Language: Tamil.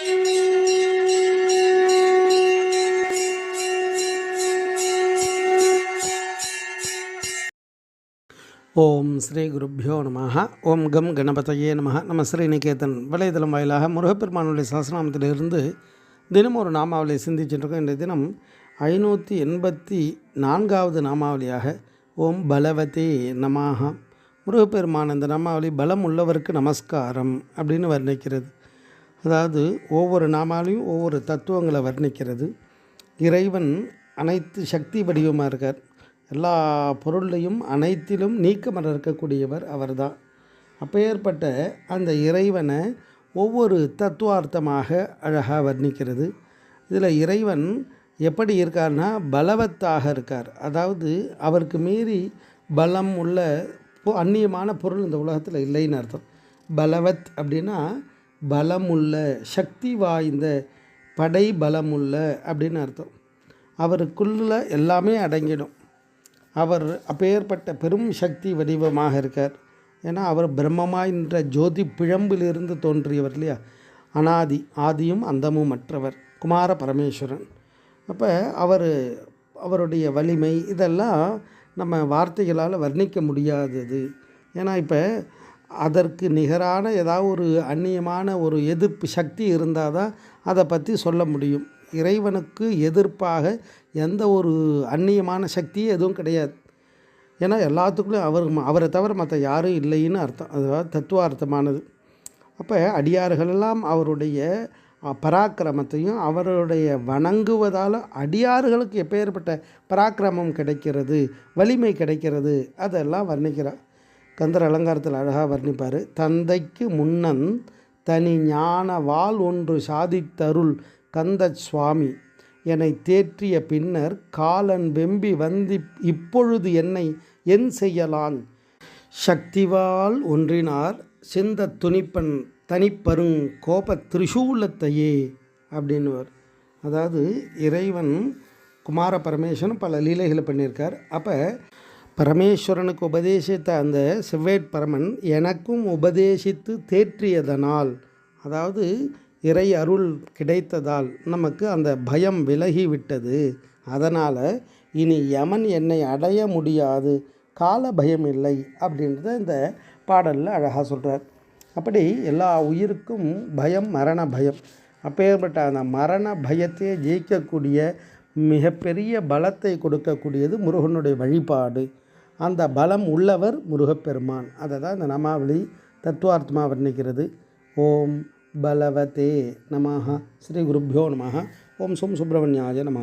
ஓம் ஸ்ரீ குருப்பியோ நம ஓம் கம் கணபதையே நம நம்ம ஸ்ரீநிகேதன். வலைதளம் வாயிலாக முருகப்பெருமானுடைய சாசனாமத்திலிருந்து தினம் ஒரு நாமாவளியை சிந்திச்சுருக்கோம் இன்றைய தினம் ஐநூற்றி எண்பத்தி நான்காவது நாமாவளியாக ஓம் பலவதி நமாக முருகப்பெருமான் இந்த நாமாவளி பலம் உள்ளவருக்கு நமஸ்காரம் அப்படின்னு வர்ணிக்கிறது. அதாவது ஒவ்வொரு நாமாலையும் ஒவ்வொரு தத்துவங்களை வர்ணிக்கிறது. இறைவன் அனைத்து சக்தி வடிவமாக இருக்கார். எல்லா பொருளையும் அனைத்திலும் நீக்கமர இருக்கக்கூடியவர் அவர்தான். அப்பேற்பட்ட அந்த இறைவனை ஒவ்வொரு தத்துவார்த்தமாக அழகாக வர்ணிக்கிறது. இதில் இறைவன் எப்படி இருக்கார்னா பலவத்தாக இருக்கார். அதாவது அவருக்கு மீறி பலம் உள்ள அந்நியமான பொருள் இந்த உலகத்தில் இல்லைன்னு அர்த்தம். பலவத் அப்படின்னா பலமுள்ள சக்தி வாய்ந்த படை பலமுள்ள அப்படின்னு அர்த்தம். அவருக்குள்ள எல்லாமே அடங்கிடும். அவர் அப்பேற்பட்ட பெரும் சக்தி வடிவமாக இருக்கார். ஏன்னா அவர் பிரம்மமாயின்ற ஜோதி பிழம்பிலிருந்து தோன்றியவர் இல்லையா? அனாதி ஆதியும் அந்தமும் மற்றவர் குமார பரமேஸ்வரன். அப்போ அவர் அவருடைய வலிமை இதெல்லாம் நம்ம வார்த்தைகளால் வர்ணிக்க முடியாதது. ஏன்னா இப்போ அதற்கு நிகரான ஏதாவது ஒரு அந்நியமான ஒரு எதிர்ப்பு சக்தி இருந்தால் தான் அதை பற்றி சொல்ல முடியும். இறைவனுக்கு எதிர்ப்பாக எந்த ஒரு அந்நியமான சக்தியும் எதுவும் கிடையாது. ஏன்னா எல்லாத்துக்குள்ளேயும் அவர் அவரை தவிர மற்ற யாரும் இல்லைன்னு அர்த்தம். அதாவது தத்துவார்த்தமானது. அப்போ அடியார்களெல்லாம் அவருடைய பராக்கிரமத்தையும் அவருடைய வணங்குவதால் அடியார்களுக்கு எப்பேற்பட்ட பராக்கிரமம் கிடைக்கிறது வலிமை கிடைக்கிறது அதெல்லாம் வர்ணிக்கிறார். கந்தர் அலங்காரத்தில் அழகாக வர்ணிப்பார். தந்தைக்கு முன்னன் தனி ஞான வாள் ஒன்று சாதித்தருள் கந்த சுவாமி. என்னை தேற்றிய பின்னர் காலன் வெம்பி வந்து இப்பொழுது என்னை என் செய்யலான். சக்திவால் ஒன்றினார் சிந்த துணிப்பன் தனிப்பருங் கோப திரிசூலத்தையே அப்படின்னுவார். அதாவது இறைவன் குமார பரமேஸ்வரன் பல லீலைகளை பண்ணியிருக்கார். அப்போ பரமேஸ்வரனுக்கு உபதேசித்த அந்த செவ்வேட்பரமன் எனக்கும் உபதேசித்து தேற்றியதனால் அதாவது இறை அருள் கிடைத்ததால் நமக்கு அந்த பயம் விலகி விட்டது அதனால் இனி யமன் என்னை அடைய முடியாது கால பயம் இல்லை அப்படின்றத இந்த பாடலில் அழகாக சொல்கிறார் அப்படி எல்லா உயிருக்கும் பயம் மரண பயம். அப்பேற்பட்ட அந்த மரண பயத்தையே ஜெயிக்கக்கூடிய மிகப்பெரிய பலத்தை கொடுக்கக்கூடியது முருகனுடைய வழிபாடு. அந்த பலம் உள்ளவர் முருகப்பெருமான். அதை தான் இந்த நமாவளி தத்துவார்த்தமாக வர்ணிக்கிறது. ஓம் பலவதே நமஹா. ஸ்ரீ குருப்பியோ நமஹா. ஓம் சோம் சுப்பிரமணியாய நம